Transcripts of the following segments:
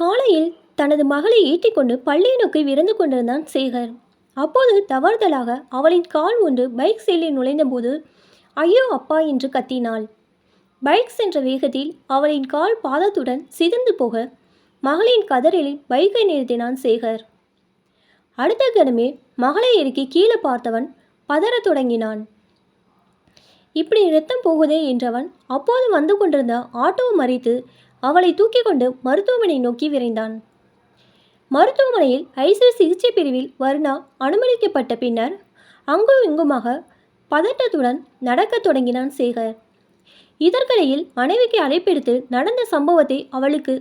காலையில் தனது மகளை ஈட்டிக்கொண்டு பள்ளியை நோக்கி விரைந்து கொண்டிருந்தான் சேகர். அப்போது தவறுதலாக அவளின் கால் ஒன்று பைக் செயலில் நுழைந்தபோது ஐயோ அப்பா என்று கத்தினாள். பைக் சென்ற வேகத்தில் அவளின் கால் பாதத்துடன் சிதந்து போக மகளின் கதறலில் பைக்கை நிறுத்தினான் சேகர். அடுத்த கணமே மகளை இறுக்கி கீழே பார்த்தவன் பதறத் தொடங்கினான். இப்படி ரத்தம் போகுதே என்றவன் அப்போது வந்து கொண்டிருந்த ஆட்டோவை மறித்து அவளை தூக்கி கொண்டு மருத்துவமனை நோக்கி விரைந்தான். மருத்துவமனையில் ஐசியூ சிகிச்சை பிரிவில் வருணா அனுமதிக்கப்பட்ட பின்னர் அங்கும் இங்குமாக பதட்டத்துடன் நடக்கத் தொடங்கினான் சேகர். இதற்கிடையில் மனைவிக்கு அழைப்பெடுத்து நடந்த சம்பவத்தை அவளுக்கு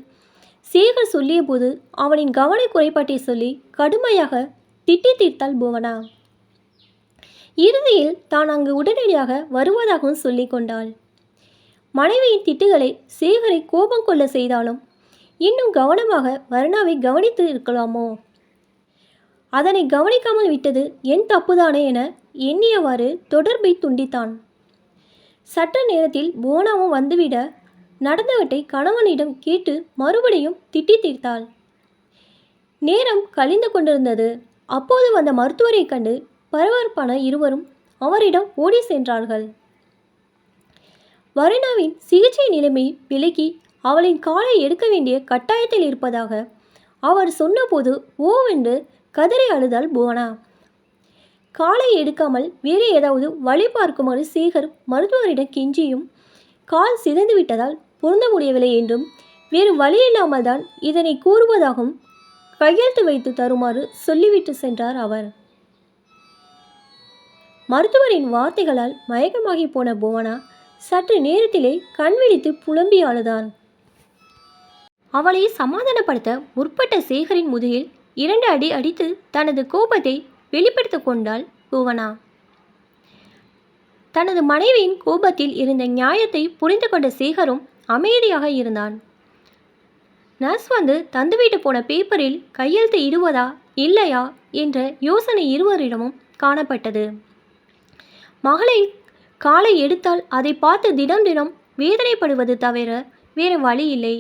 சேகர் சொல்லியபோது அவனின் கவன குறைபாட்டை சொல்லி கடுமையாக திட்டி தீர்த்தாள் புவனா. இறுதியில் தான் அங்கு உடனடியாக வருவதாகவும் சொல்லிக் கொண்டாள். மனைவியின் திட்டுகளை சேகரை கோபம் கொள்ள செய்தாலும் இன்னும் கவனமாக வருணாவை கவனித்து இருக்கலாமோ? அதனை கவனிக்காமல் விட்டது என் தப்புதானே என எண்ணியவாறு தொடர்பை துண்டித்தான். சற்று நேரத்தில் போனாவும் வந்துவிட நடந்தவற்றை கணவனிடம் கேட்டு மறுபடியும் திட்டி தீர்த்தாள். நேரம் கழிந்து கொண்டிருந்தது. அப்போது வந்த மருத்துவரைக் கண்டு பரபரப்பான இருவரும் அவரிடம் ஓடி சென்றார்கள். வருணாவின் சிகிச்சை நிலைமை விலகி அவளின் காலை எடுக்க வேண்டிய கட்டாயத்தில் இருப்பதாக அவர் சொன்னபோது ஓவென்று கதறி அழுதாள் புவனா. காலை எடுக்காமல் வேறு ஏதாவது வழி பார்க்குமாறு சேகர் மருத்துவரிடம் கெஞ்சியும் கால் சிதைந்து விட்டதால் பொருந்த முடியவில்லை என்றும் வேறு வழி இல்லாமல் தான் இதனை கூறுவதாகவும் கையெழுத்து வைத்து தருமாறு சொல்லிவிட்டு சென்றார் அவர். மருத்துவரின் வார்த்தைகளால் மயக்கமாகி போன புவனா சற்று நேரத்திலே கண்விழித்து புலம்பி அழுதான் அவளை சமாதானப்படுத்த முற்பட்ட சேகரின் முதுகில் இரண்டு அடி அடித்து தனது கோபத்தை வெளிப்படுத்திக் கொண்டாள் புவனா. தனது மனைவியின் கோபத்தில் இருந்த நியாயத்தை புரிந்து கொண்ட சேகரும் அமைதியாக இருந்தான். நர்ஸ் வந்து தந்துவிட்டு போன பேப்பரில் கையெழுத்து இடுவதா இல்லையா என்ற யோசனை இருவரிடமும் காணப்பட்டது. மகளை காலை எடுத்தால் அதை பார்த்து தினம் தினம் வேதனைப்படுவது தவிர வேறு வழி இல்லை.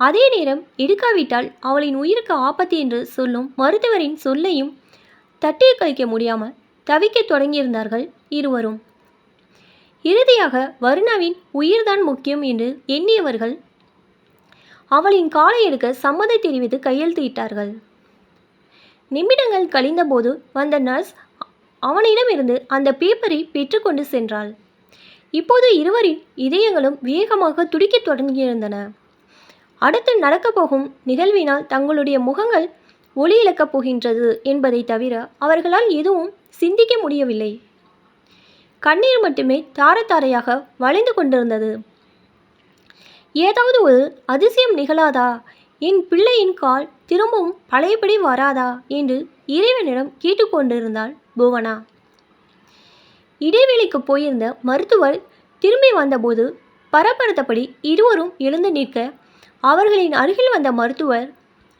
அதே நேரம் எடுக்காவிட்டால் அவளின் உயிருக்கு ஆபத்து என்று சொல்லும் மருத்துவரின் சொல்லையும் தட்டி கழிக்க முடியாமல் தவிக்கத் தொடங்கியிருந்தார்கள் இருவரும். இறுதியாக வருணாவின் உயிர்தான் முக்கியம் என்று எண்ணியவர்கள் அவளின் காலை எடுக்க சம்மதை தெரிவித்து கையெழுத்திட்டார்கள். நிமிடங்கள் கழிந்தபோது வந்த நர்ஸ் அவனிடமிருந்து அந்த பேப்பரை பெற்றுக்கொண்டு சென்றாள். இப்போது இருவரின் இதயங்களும் வேகமாக துடிக்கத் தொடங்கியிருந்தன. அடுத்து நடக்கப் போகும் நிகழ்வினால் தங்களுடைய முகங்கள் ஒளி இழக்கப் போகின்றது என்பதை தவிர அவர்களால் எதுவும் சிந்திக்க முடியவில்லை. கண்ணீர் மட்டுமே தாரதாரையாக வளைந்து கொண்டிருந்தது. ஏதாவது ஒரு அதிசயம் நிகழாதா என் பிள்ளையின் கால் திரும்பவும் பழையபடி வராதா? என்று இறைவனிடம் கேட்டுக்கொண்டிருந்தாள் புவனா. இடைவெளிக்கு போயிருந்த மருத்துவர் திரும்பி வந்தபோது பரபரத்தபடி இருவரும் எழுந்து நிற்க அவர்களின் அருகில் வந்த மருத்துவர்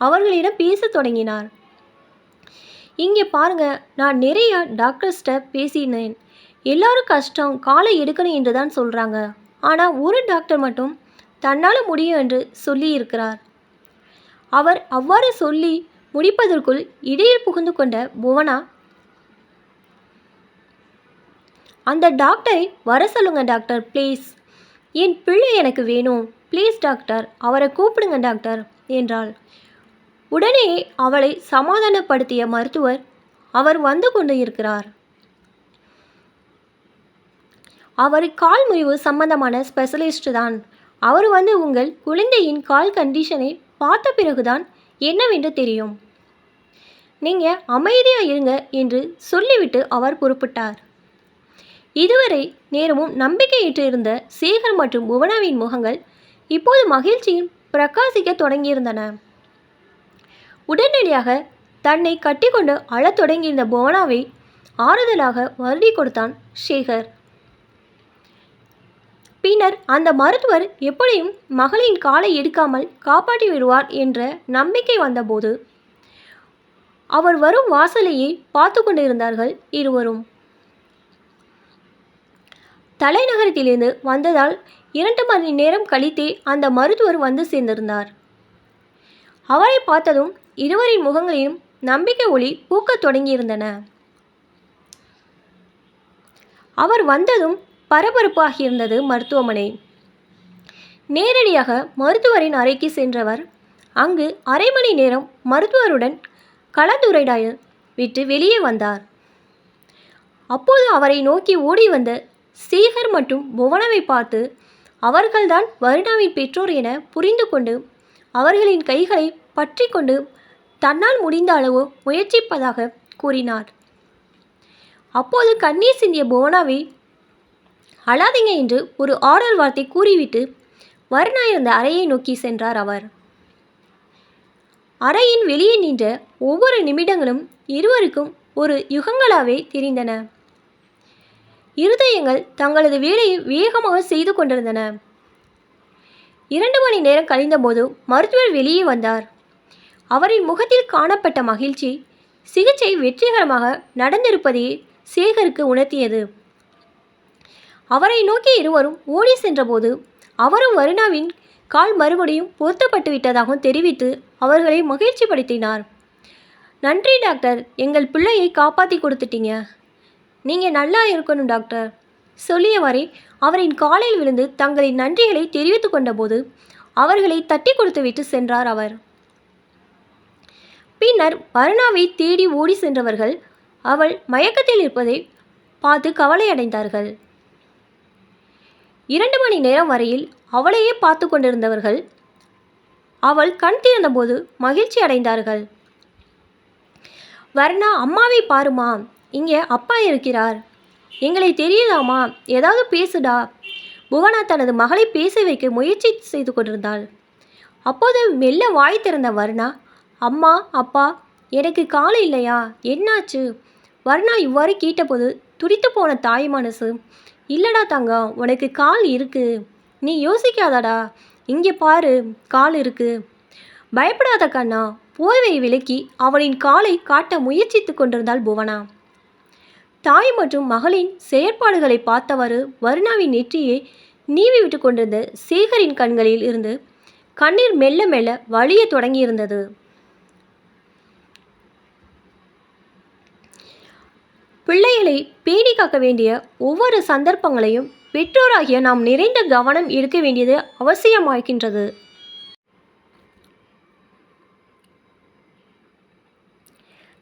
அவர்களிடம் பேசத் தொடங்கினார். இங்கே பாருங்க நான் நிறைய டாக்டர்ஸ்கிட்ட பேசினேன். எல்லாரும் கஷ்டம் காலை எடுக்கணும் என்று தான் சொல்கிறாங்க ஆனால் ஒரு டாக்டர் மட்டும் தன்னால் முடியும் என்று சொல்லியிருக்கிறார். அவர் அவ்வாறு சொல்லி முடிப்பதற்குள் இடையில் புகுந்து கொண்ட புவனா அந்த டாக்டரை வர சொல்லுங்க டாக்டர் ப்ளீஸ். என் பிள்ளை எனக்கு வேணும். ப்ளீஸ் டாக்டர் அவரை கூப்பிடுங்க டாக்டர் என்றாள். உடனே அவளை சமாதானப்படுத்திய மருத்துவர் அவர் வந்து கொண்டு இருக்கிறார். அவர் கால் முறிவு சம்பந்தமான ஸ்பெஷலிஸ்ட் தான். அவர் வந்து உங்கள் குழந்தையின் கால் கண்டிஷனை பார்த்த பிறகுதான் என்னவென்று தெரியும்? நீங்கள் அமைதியாக இருங்க என்று சொல்லிவிட்டு அவர் புறப்பட்டார். இதுவரை நேரமும் நம்பிக்கையிட்டு இருந்த சேகர் மற்றும் புவனாவின் முகங்கள் இப்போது மகிழ்ச்சியும் பிரகாசிக்க தொடங்கியிருந்தன. உடனடியாக தன்னை கட்டிக்கொண்டு அழத் தொடங்கியிருந்த புவனாவை ஆறுதலாக வருடி கொடுத்தான் சேகர். பின்னர் அந்த மருத்துவர் எப்படியும் மகளின் காலை எடுக்காமல் காப்பாற்றி விடுவார் என்ற நம்பிக்கை வந்தபோது அவர் வரும் வாசலையே பார்த்து கொண்டிருந்தார்கள் இருவரும். தலைநகரத்திலிருந்து வந்ததால் இரண்டு மணி நேரம் கழித்தே அந்த மருத்துவர் வந்து சேர்ந்திருந்தார். அவரை பார்த்ததும் இருவரின் முகங்களிலும் நம்பிக்கை ஒளி பூக்கத் தொடங்கியிருந்தன. அவர் வந்ததும் பரபரப்பாகியிருந்தது மருத்துவமனை. நேரடியாக மருத்துவரின் அறைக்கு சென்றவர் அங்கு அரை மணி நேரம் மருத்துவருடன் கலந்துரையாட விட்டு வெளியே வந்தார். அப்போது அவரை நோக்கி ஓடி வந்த சேகர் மற்றும் புவனவை பார்த்து அவர்கள்தான் வருணாவின் பெற்றோர் என புரிந்து கொண்டு அவர்களின் கைகளை பற்றி கொண்டு தன்னால் முடிந்த அளவு முயற்சிப்பதாக கூறினார். அப்போது கண்ணீர் சிந்திய புவனாவை அழாதீங்க என்று ஒரு ஆடல் வார்த்தை கூறிவிட்டு வருணா இருந்த அறையை நோக்கி சென்றார் அவர். அறையின் வெளியே நின்ற ஒவ்வொரு நிமிடங்களும் இருவருக்கும் ஒரு யுகங்களாகவே தெரிந்தன. இருதயங்கள் தங்களது வேலையை வேகமாக செய்து கொண்டிருந்தன. இரண்டு மணி நேரம் கழிந்தபோது மருத்துவர் வெளியே வந்தார். அவரின் முகத்தில் காணப்பட்ட மகிழ்ச்சி சிகிச்சை வெற்றிகரமாக நடந்திருப்பதையே சேகருக்கு உணர்த்தியது. அவரை நோக்கி இருவரும் ஓடி சென்றபோது அவரும் வருணாவின் கால் மறுபடியும் பொருத்தப்பட்டு விட்டதாகவும் தெரிவித்து அவர்களை மகிழ்ச்சிப்படுத்தினார். நன்றி டாக்டர். எங்கள் பிள்ளையை காப்பாற்றி கொடுத்துட்டீங்க. நீங்கள் நல்லா இருக்கணும் டாக்டர். சொல்லியவரை அவரின் காலில் விழுந்து தங்களின் நன்றிகளை தெரிவித்து கொண்டபோது அவர்களை தட்டி கொடுத்துவிட்டு சென்றார் அவர். பின்னர் வருணாவை தேடி ஓடி சென்றவர்கள் அவள் மயக்கத்தில் இருப்பதை பார்த்து கவலையடைந்தார்கள். இரண்டு மணி நேரம் வரையில் அவளையே பார்த்து கொண்டிருந்தவர்கள் அவள் கண் திறந்தபோது மகிழ்ச்சி அடைந்தார்கள். வர்ணா அம்மாவை பாருமா. இங்கே அப்பா இருக்கிறார். எங்களை தெரியுதாமா? ஏதாவது பேசுடா. புவனா தனது மகளை பேச வைக்க முயற்சி செய்து கொண்டிருந்தாள். அப்போது மெல்ல வாய் திறந்த வர்ணா அம்மா அப்பா எனக்கு காலை இல்லையா? என்னாச்சு? வர்ணா இவ்வாறு கேட்டபோது துடித்து போன தாய் மனசு இல்லைடா தங்கம் உனக்கு கால் இருக்கு. நீ யோசிக்காதடா. இங்கே பாரு கால் இருக்கு. பயப்படாத கண்ணா. போர்வையை விலக்கி அவளின் காலை காட்ட முயற்சித்து கொண்டிருந்தாள் புவனா. தாய் மற்றும் மகளின் செயற்பாடுகளை பார்த்தவாறு வருணாவின் நெற்றியை நீவி விட்டு கொண்டிருந்த சேகரின் கண்களில் இருந்து கண்ணீர் மெல்ல மெல்ல வழிய தொடங்கியிருந்தது. பிள்ளைகளை பேணி காக்க வேண்டிய ஒவ்வொரு சந்தர்ப்பங்களையும் பெற்றோராகிய நாம் நிறைந்த கவனம் எடுக்க வேண்டியது அவசியமாகின்றது.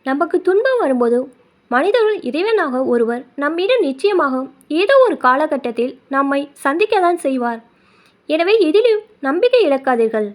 நமக்கு துன்பம் வரும்போது மனிதர்கள் இறைவனாக ஒருவர் நம்மிடம் நிச்சயமாக ஏதோ ஒரு காலகட்டத்தில் நம்மை சந்திக்கத்தான் செய்வார். எனவே எதிலும் நம்பிக்கை இழக்காதீர்கள்.